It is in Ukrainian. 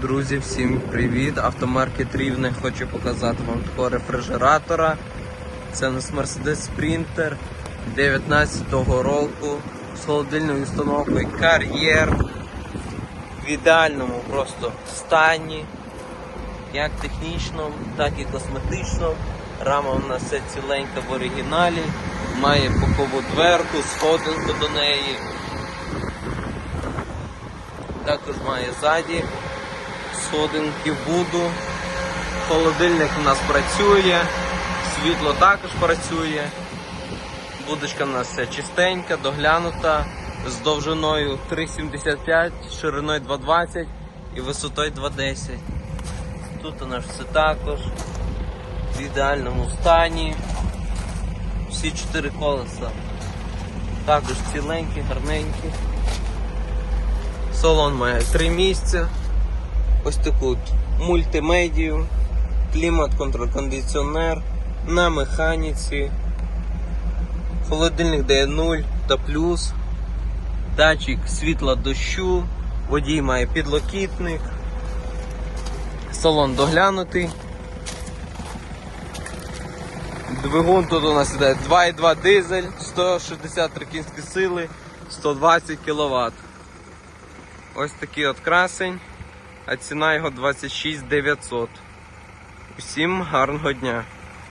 Друзі, всім привіт! Автомаркет Рівне хочу показати вам такого рефрижератора. Це у нас Mercedes Sprinter 19-го року з холодильною установкою кар'єр в ідеальному просто стані, як технічному, так і косметичному. Рама у нас все ціленька в оригіналі, має бокову дверку, сходинку до неї. Також має ззаді сходинки буду. Холодильник у нас працює, світло також працює. Будочка у нас вся чистенька, доглянута, з довжиною 3,75, шириною 2,20 і висотою 2,10. Тут у нас все також в ідеальному стані. Всі чотири колеса також ціленькі, гарненькі. Салон має три місця. Ось таку мультимедію, клімат, контркондиціонер на механіці, холодильник дає 0 та плюс, датчик світла дощу, водій має підлокітник, салон доглянутий. Двигун тут у нас іде 2,2 дизель, 163 кінські сили, 120 кВт. Ось такий от красень, а ціна його 26 900. Усім гарного дня!